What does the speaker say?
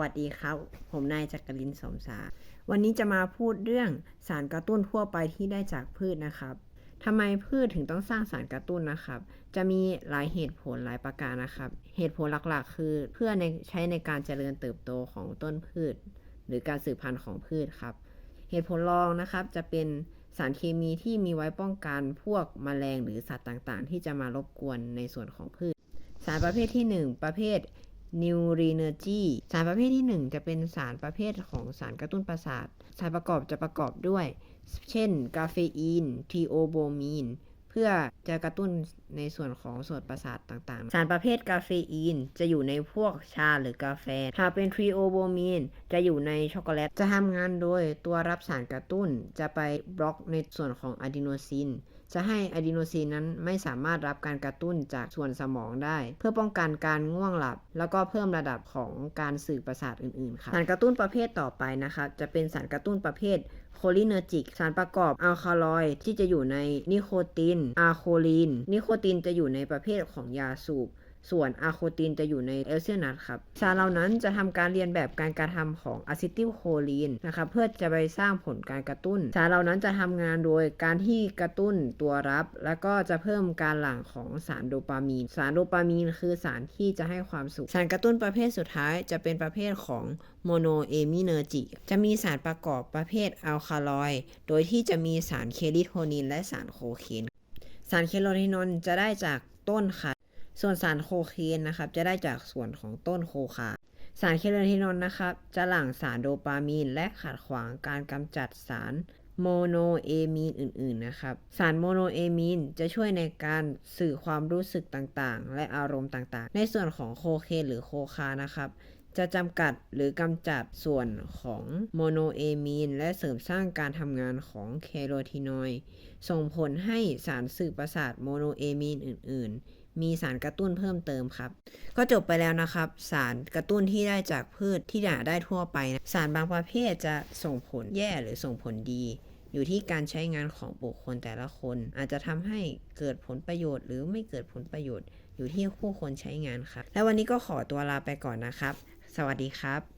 วัสดีครับ ผมนายจักรินสมสา วันนี้จะมาพูดเรื่องสารกระตุ้นทั่วไปที่ได้จากพืชนะครับทำไมพืชถึงต้องสร้างสารกระตุ้นนะครับ จะมีหลายเหตุผลหลายประการนะครับ เหตุผลหลักๆ คือเพื่อในใช้ในการเจริญเติบโตของต้นพืช หรือการสืบพันธุ์ของพืชครับ เหตุผลรองนะครับจะเป็นสารเคมีที่มีไว้ป้องกันพวกแมลงหรือสัตว์ต่างๆ ที่จะมารบกวนในส่วนของพืช สารประเภทที่ 1 ประเภท นิวรีเนอร์จีสารประเภทที่ 1 จะเป็นสารประเภทของสารกระตุ้นประสาท สารประกอบจะประกอบด้วย เช่น กาเฟอีนทีโอโบมีน เพื่อจะกระตุ้นในส่วนของส่วนประสาทต่างๆ สารประเภทกาเฟอีนจะอยู่ในพวกชาหรือกาแฟ หากเป็นทรีโอโบมีนจะอยู่ในช็อกโกแลต จะทำงานโดยตัวรับสารกระตุ้นจะไปบล็อกในส่วนของอะดีโนซินจะให้อะดีโนซีนนั้นไม่สามารถรับการกระตุ้นจากส่วนสมองได้ เพื่อป้องกันการง่วงหลับ แล้วก็เพิ่มระดับของการสื่อประสาทอื่นๆค่ะสารกระตุ้นประเภทต่อไปนะคะจะเป็นสารกระตุ้นประเภทโคลิเนอร์จิก สารประกอบอัลคาลอยที่จะอยู่ในนิโคตินอะโคลีนนิโคตินจะอยู่ในประเภทของยาสูบ ส่วนอะโคตินจะอยู่ในเอลเซียนัทครับ สารเหล่านั้นจะทำการเรียนแบบการกระทำของอะซิติลโคลีนนะครับเพื่อจะไปสร้างผลการกระตุ้น สารเหล่านั้นจะทำงานโดยการที่กระตุ้นตัวรับ แล้วก็จะเพิ่มการหลั่งของสารโดปามีน สารโดปามีนคือสารที่จะให้ความสุข สารกระตุ้นประเภทสุดท้ายจะเป็นประเภทของโมโนเอมิเนอร์จิ จะมีสารประกอบประเภทอัลคาลอยด์โดยที่จะมีสารเคลิโทนินและสารโคเคน สารเคโรทินอนจะได้จากต้นค่ะ ส่วนสารโคเคนนะครับจะได้จากส่วนของต้นโคคา สารเคโรทินอนนะครับจะหลั่งสารโดปามีน และขัดขวางการกำจัดสารโมโนเอมีนอื่นๆนะครับ สารโมโนเอมีนจะช่วยในการสื่อความรู้สึกต่างๆ และอารมณ์ต่างๆ ในส่วนของโคเคนหรือโคคานะครับ จะจำกัดหรือกำจัดส่วนของโมโนเอมีน และเสริมสร้างการทำงานของเคโรทีนอยด์ส่งผลให้สารสื่อประสาทโมโนเอมีนอื่น ๆ มีสารกระตุ้นเพิ่มเติมครับ ก็จบไปแล้วนะครับ สารกระตุ้นที่ได้จากพืชที่หาได้ทั่วไปนะสารบางประเภทจะส่งผลแย่หรือส่งผลดีอยู่ที่การใช้งานของบุคคลแต่ละคน อาจจะทำให้เกิดผลประโยชน์ หรือไม่เกิดผลประโยชน์อยู่ที่ผู้คนใช้งานครับ และวันนี้ก็ขอตัวลาไปก่อนนะครับ สวัสดีครับ